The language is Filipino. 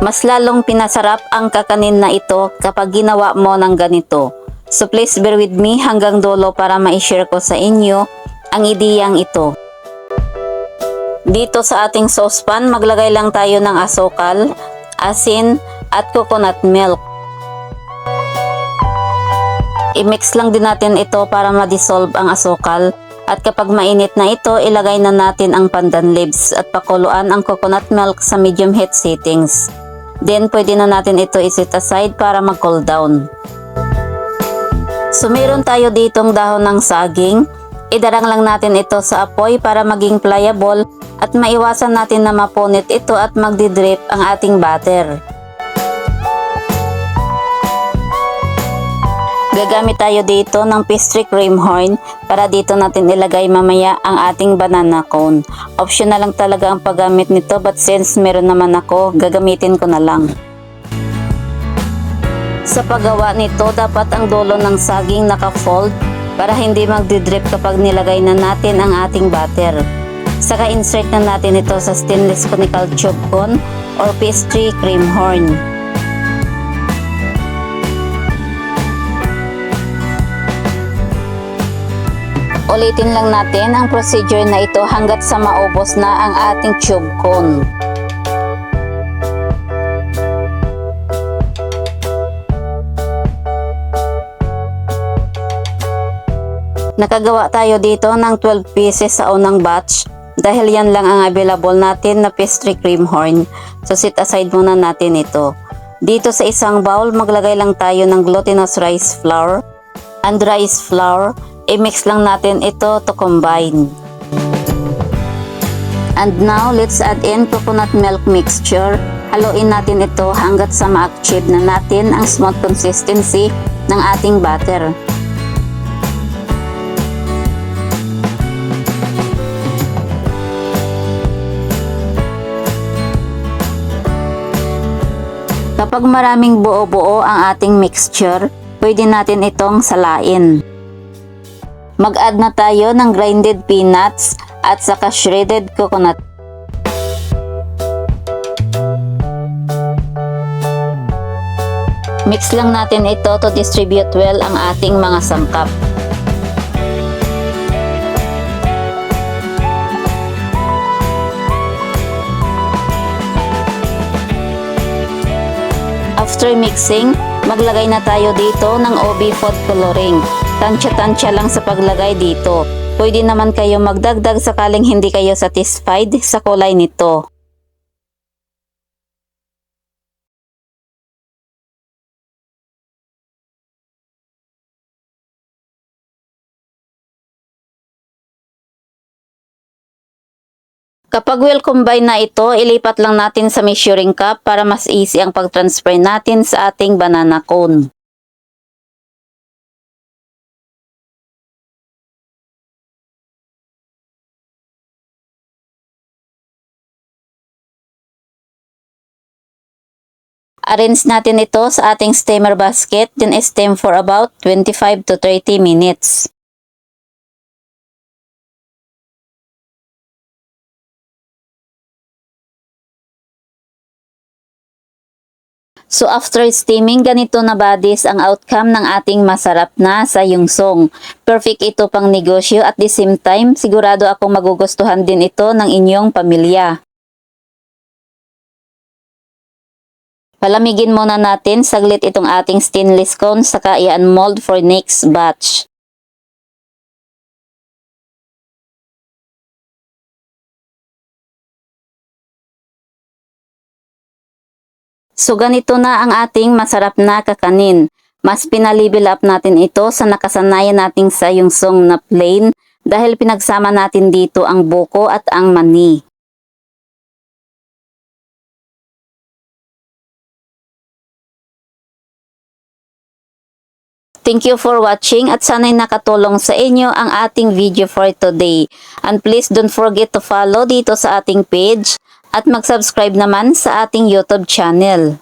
Mas lalong pinasarap ang kakanin na ito kapag ginawa mo ng ganito. So please bear with me hanggang dulo para ma-share ko sa inyo ang ideyang ito. Dito sa ating saucepan, maglagay lang tayo ng asukal, asin, at coconut milk. I-mix lang din natin ito para ma-dissolve ang asukal. At kapag mainit na ito, ilagay na natin ang pandan leaves at pakuluan ang coconut milk sa medium heat settings. Then, pwede na natin ito iset aside para mag-cool down. So, meron tayo ditong dahon ng saging. Idarang lang natin ito sa apoy para maging pliable at maiwasan natin na mapunit ito at magdidrip ang ating batter. Gagamit tayo dito ng pastry cream horn para dito natin ilagay mamaya ang ating banana cone. Optional lang talaga ang paggamit nito but since meron naman ako, gagamitin ko na lang. Sa paggawa nito, dapat ang dulo ng saging naka-fold para hindi magdidrip kapag nilagay na natin ang ating batter. Saka insert na natin ito sa stainless conical tube cone or pastry cream horn. Ulitin lang natin ang procedure na ito hanggat sa maubos na ang ating tube cone. Nakagawa tayo dito ng 12 pieces sa unang batch dahil yan lang ang available natin na pastry cream horn. So sit aside muna natin ito. Dito sa isang bowl, maglagay lang tayo ng glutinous rice flour and rice flour. I-mix lang natin ito to combine. And now, let's add in coconut milk mixture. Haluin natin ito hanggat sa ma-achieve na natin ang smooth consistency ng ating batter. Kapag maraming buo-buo ang ating mixture, pwede natin itong salain. Mag-add na tayo ng grinded peanuts at saka shredded coconut. Mix lang natin ito to distribute well ang ating mga sangkap. After mixing, maglagay na tayo dito ng OB food coloring. Tansya-tansya lang sa paglagay dito. Pwede naman kayo magdagdag sakaling hindi kayo satisfied sa kulay nito. Kapag well combine na ito, ilipat lang natin sa measuring cup para mas easy ang pag-transfer natin sa ating banana cone. Arrange natin ito sa ating steamer basket, then steam for about 25 to 30 minutes. So after steaming, ganito na badis ang outcome ng ating masarap na sa song. Perfect ito pang negosyo at the same time, sigurado akong magugustuhan din ito ng inyong pamilya. Palamigin muna natin saglit itong ating stainless cone saka i-unmold for next batch. So ganito na ang ating masarap na kakanin. Mas pinalevel up natin ito sa nakasanayan nating sayungsong na plain dahil pinagsama natin dito ang buko at ang mani. Thank you for watching at sana'y nakatulong sa inyo ang ating video for today. And please don't forget to follow dito sa ating page at mag-subscribe naman sa ating YouTube channel.